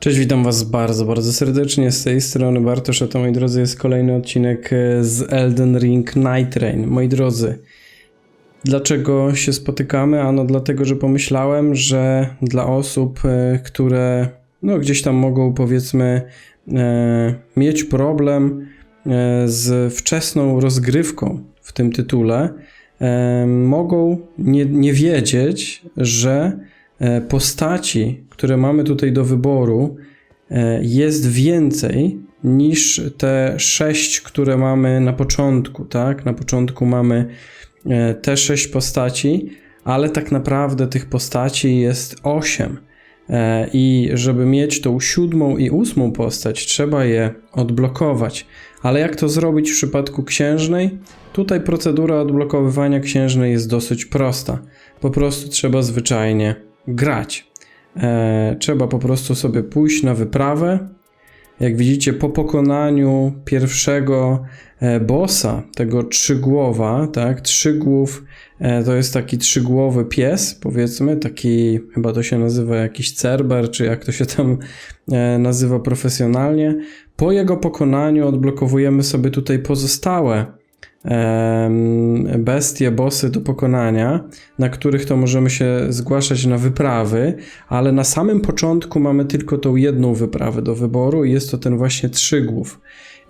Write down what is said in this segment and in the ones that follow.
Cześć, witam Was bardzo, bardzo serdecznie. Z tej strony Bartosz, a to moi drodzy jest kolejny odcinek e, z Elden Ring Night Rain. Moi drodzy, dlaczego się spotykamy? Ano dlatego, że pomyślałem, że dla osób, e, które no gdzieś tam mogą powiedzmy e, mieć problem e, z wczesną rozgrywką w tym tytule, e, mogą nie, nie wiedzieć, że postaci, które mamy tutaj do wyboru, e, jest więcej niż te sześć, które mamy na początku, tak? Na początku mamy e, te sześć postaci, ale tak naprawdę tych postaci jest osiem. E, I żeby mieć tą siódmą i ósmą postać, trzeba je odblokować. Ale jak to zrobić w przypadku księżnej? Tutaj procedura odblokowywania księżnej jest dosyć prosta. Po prostu trzeba zwyczajnie grać. E, trzeba po prostu sobie pójść na wyprawę. Jak widzicie, po pokonaniu pierwszego e, bossa, tego trzygłowa, tak, trzygłów e, to jest taki trzygłowy pies, powiedzmy, taki, chyba to się nazywa jakiś cerber, czy jak to się tam e, nazywa profesjonalnie. Po jego pokonaniu odblokowujemy sobie tutaj pozostałe bestie, bossy do pokonania, na których to możemy się zgłaszać na wyprawy, ale na samym początku mamy tylko tą jedną wyprawę do wyboru i jest to ten właśnie trzygłów.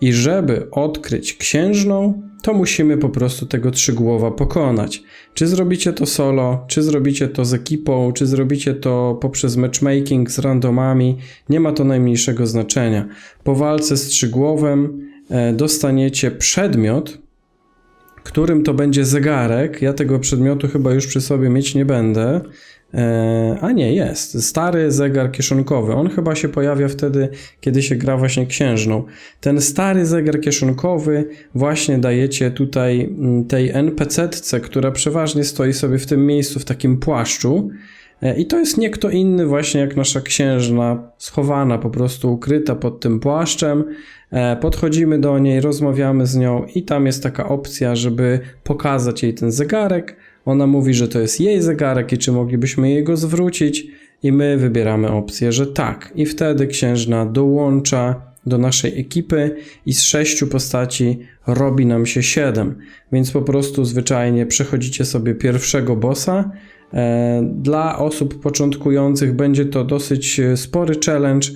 I żeby odkryć księżną, to musimy po prostu tego trzygłowa pokonać. Czy zrobicie to solo, czy zrobicie to z ekipą, czy zrobicie to poprzez matchmaking z randomami, nie ma to najmniejszego znaczenia. Po walce z trzygłowem e, dostaniecie przedmiot, którym to będzie zegarek. Ja tego przedmiotu chyba już przy sobie mieć nie będę. E, a nie, jest. Stary zegar kieszonkowy. On chyba się pojawia wtedy, kiedy się gra właśnie księżną. Ten stary zegar kieszonkowy właśnie dajecie tutaj mm, tej NPC-tce, która przeważnie stoi sobie w tym miejscu, w takim płaszczu. E, I to jest nie kto inny właśnie jak nasza księżna, schowana, po prostu ukryta pod tym płaszczem. E, Podchodzimy do niej, rozmawiamy z nią i tam jest taka opcja, żeby pokazać jej ten zegarek. Ona mówi, że to jest jej zegarek i czy moglibyśmy jej go zwrócić i my wybieramy opcję, że tak. I wtedy księżna dołącza do naszej ekipy i z sześciu postaci robi nam się siedem. Więc po prostu zwyczajnie przechodzicie sobie pierwszego bossa. E, Dla osób początkujących będzie to dosyć e, spory challenge.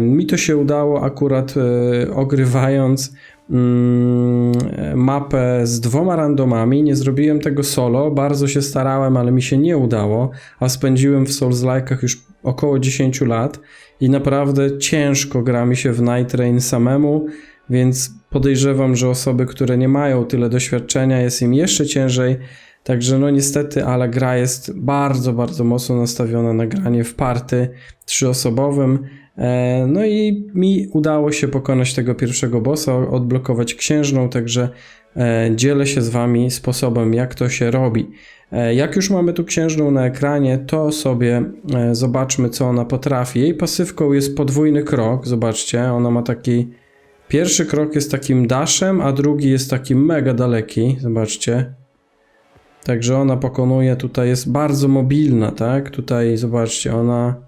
Mi to się udało akurat e, ogrywając mm, mapę z dwoma randomami. Nie zrobiłem tego solo, bardzo się starałem, ale mi się nie udało, a spędziłem w Souls-like'ach już około 10 lat i naprawdę ciężko gra mi się w Night Rain samemu, więc podejrzewam, że osoby, które nie mają tyle doświadczenia, jest im jeszcze ciężej. Także no niestety, ale gra jest bardzo, bardzo mocno nastawiona na granie w party trzyosobowym. E, No i mi udało się pokonać tego pierwszego bossa, odblokować księżną, także e, dzielę się z wami sposobem, jak to się robi. E, Jak już mamy tu księżną na ekranie, to sobie zobaczmy, co ona potrafi. Jej pasywką jest podwójny krok, zobaczcie, ona ma taki... Pierwszy krok jest takim dashem, a drugi jest taki mega daleki, zobaczcie. Także ona pokonuje, tutaj jest bardzo mobilna, tak? Tutaj zobaczcie, ona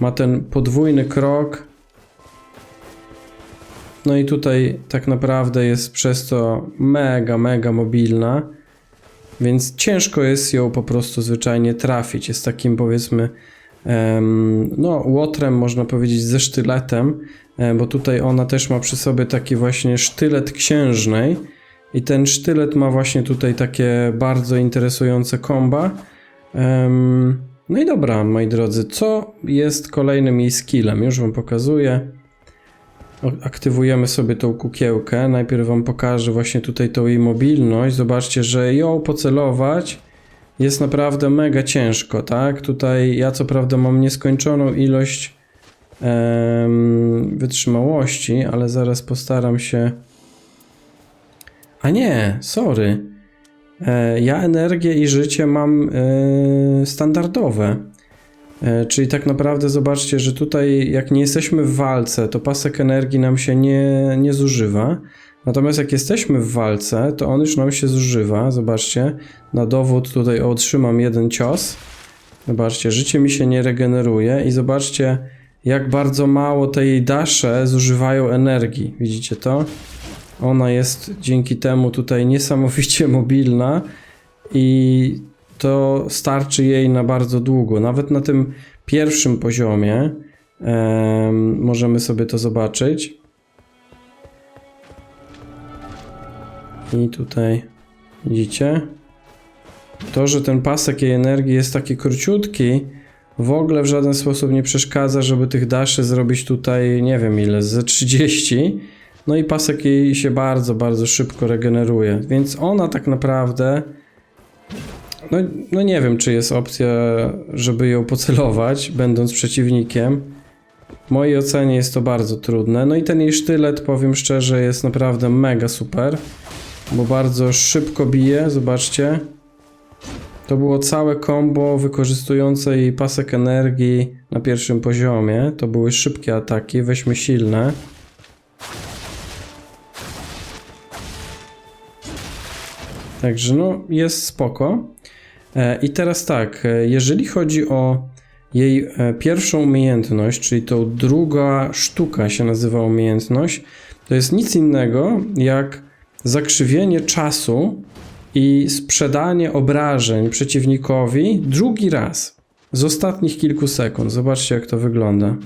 ma ten podwójny krok. No i tutaj tak naprawdę jest przez to mega, mega mobilna. Więc ciężko jest ją po prostu zwyczajnie trafić. Jest takim powiedzmy, no, łotrem, można powiedzieć, ze sztyletem, e, bo tutaj ona też ma przy sobie taki właśnie sztylet księżnej. I ten sztylet ma właśnie tutaj takie bardzo interesujące komba. Em, no i dobra, moi drodzy, co jest kolejnym jej skillem? Już wam pokazuję. Aktywujemy sobie tą kukiełkę. Najpierw wam pokażę właśnie tutaj tą jej mobilność. Zobaczcie, że ją pocelować jest naprawdę mega ciężko, tak? Tutaj ja co prawda mam nieskończoną ilość em, wytrzymałości, ale zaraz postaram się... A nie, sorry. E, Ja energię i życie mam e, standardowe. E, Czyli tak naprawdę zobaczcie, że tutaj jak nie jesteśmy w walce, to pasek energii nam się nie, nie zużywa. Natomiast jak jesteśmy w walce, to on już nam się zużywa. Zobaczcie, na dowód tutaj otrzymam jeden cios. Zobaczcie, życie mi się nie regeneruje i zobaczcie, jak bardzo mało te jej dasze zużywają energii. Widzicie to? Ona jest dzięki temu tutaj niesamowicie mobilna i to starczy jej na bardzo długo. Nawet na tym pierwszym poziomie em, możemy sobie to zobaczyć. I tutaj widzicie? To, że ten pasek jej energii jest taki króciutki, w ogóle w żaden sposób nie przeszkadza, żeby tych daszy zrobić tutaj, nie wiem ile, ze 30. No i pasek jej się bardzo, bardzo szybko regeneruje. Więc ona tak naprawdę. No, no nie wiem, czy jest opcja, żeby ją pocelować, będąc przeciwnikiem. W mojej ocenie jest to bardzo trudne. No i ten jej sztylet, powiem szczerze, jest naprawdę mega super, bo bardzo szybko bije. Zobaczcie. To było całe combo wykorzystujące jej pasek energii na pierwszym poziomie. To były szybkie ataki, weźmy silne. Także no, jest spoko. E, I teraz tak, e, jeżeli chodzi o jej e, pierwszą umiejętność, czyli tą druga sztuka się nazywa umiejętność, to jest nic innego jak zakrzywienie czasu i sprzedanie obrażeń przeciwnikowi drugi raz z ostatnich kilku sekund. Zobaczcie, jak to wygląda.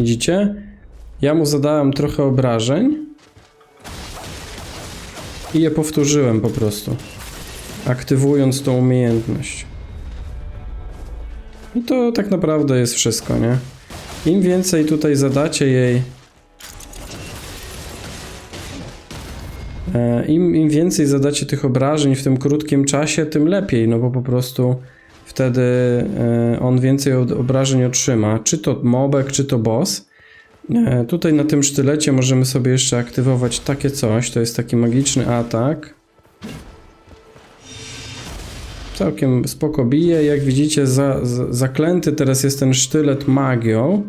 Widzicie? Ja mu zadałem trochę obrażeń i je powtórzyłem po prostu, aktywując tą umiejętność. I to tak naprawdę jest wszystko, nie? Im więcej tutaj zadacie jej, e, im, im więcej zadacie tych obrażeń w tym krótkim czasie, tym lepiej, no bo po prostu wtedy e, on więcej obrażeń otrzyma, czy to mobek, czy to boss. E, Tutaj na tym sztylecie możemy sobie jeszcze aktywować takie coś, to jest taki magiczny atak. Całkiem spoko bije, jak widzicie za, za, zaklęty teraz jest ten sztylet magią.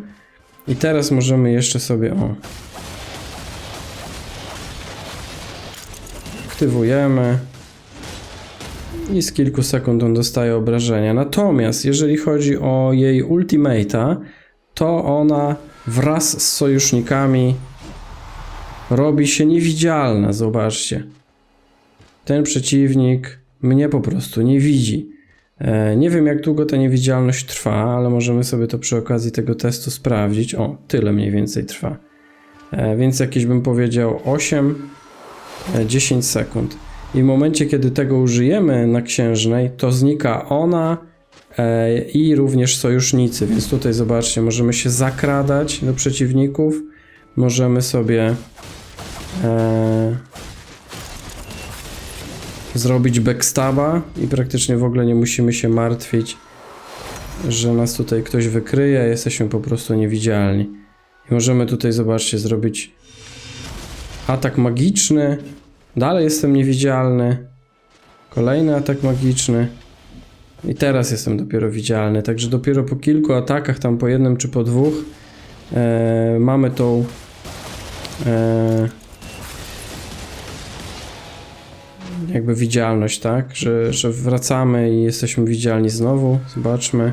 I teraz możemy jeszcze sobie o aktywujemy i z kilku sekund on dostaje obrażenia. Natomiast jeżeli chodzi o jej ultimate'a, to ona wraz z sojusznikami robi się niewidzialna. Zobaczcie. Ten przeciwnik mnie po prostu nie widzi. E, Nie wiem, jak długo ta niewidzialność trwa, ale możemy sobie to przy okazji tego testu sprawdzić. O, tyle mniej więcej trwa. E, Więc jakieś bym powiedział 8-10 sekund. I w momencie, kiedy tego użyjemy na księżnej, to znika ona e, i również sojusznicy. Więc tutaj zobaczcie, możemy się zakradać do przeciwników, możemy sobie e, zrobić backstaba i praktycznie w ogóle nie musimy się martwić, że nas tutaj ktoś wykryje, jesteśmy po prostu niewidzialni. I możemy tutaj, zobaczcie, zrobić atak magiczny. Dalej jestem niewidzialny. Kolejny atak magiczny. I teraz jestem dopiero widzialny. Także dopiero po kilku atakach, tam po jednym czy po dwóch, e, mamy tą. E, jakby widzialność, tak? Że, że wracamy i jesteśmy widzialni znowu. Zobaczmy.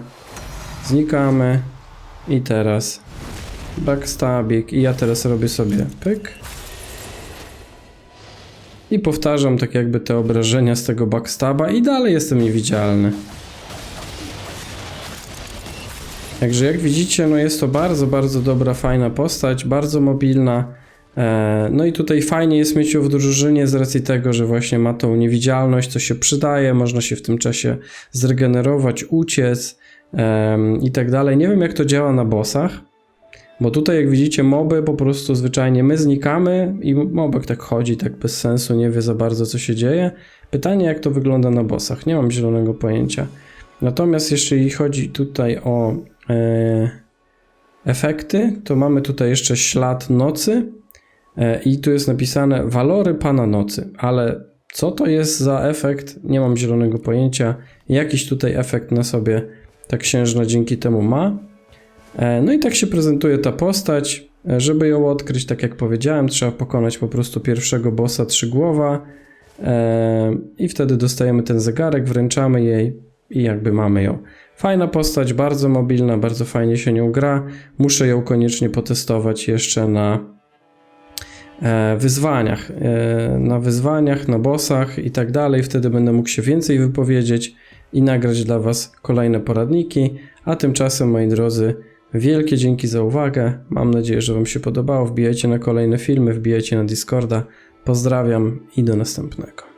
Znikamy. I teraz backstabik. I ja teraz robię sobie pyk. I powtarzam tak jakby te obrażenia z tego backstaba i dalej jestem niewidzialny. Także jak widzicie, no jest to bardzo, bardzo dobra, fajna postać, bardzo mobilna. E, No i tutaj fajnie jest mieć ją w drużynie z racji tego, że właśnie ma tą niewidzialność, co się przydaje, można się w tym czasie zregenerować, uciec i tak dalej. Nie wiem jak to działa na bossach, bo tutaj jak widzicie moby po prostu zwyczajnie my znikamy i mobek tak chodzi, tak bez sensu, nie wie za bardzo co się dzieje. Pytanie jak to wygląda na bossach, nie mam zielonego pojęcia. Natomiast jeśli chodzi tutaj o e, efekty, to mamy tutaj jeszcze ślad nocy e, i tu jest napisane walory pana nocy, ale co to jest za efekt, nie mam zielonego pojęcia. Jakiś tutaj efekt na sobie ta księżna dzięki temu ma. E, No i tak się prezentuje ta postać. E, Żeby ją odkryć, tak jak powiedziałem, trzeba pokonać po prostu pierwszego bossa trzygłowa e, i wtedy dostajemy ten zegarek, wręczamy jej i jakby mamy ją. Fajna postać, bardzo mobilna, bardzo fajnie się nią gra. Muszę ją koniecznie potestować jeszcze na wyzwaniach, na wyzwaniach, na bossach i tak dalej. Wtedy będę mógł się więcej wypowiedzieć i nagrać dla Was kolejne poradniki. A tymczasem, moi drodzy, wielkie dzięki za uwagę. Mam nadzieję, że Wam się podobało. Wbijajcie na kolejne filmy, wbijajcie na Discorda. Pozdrawiam i do następnego.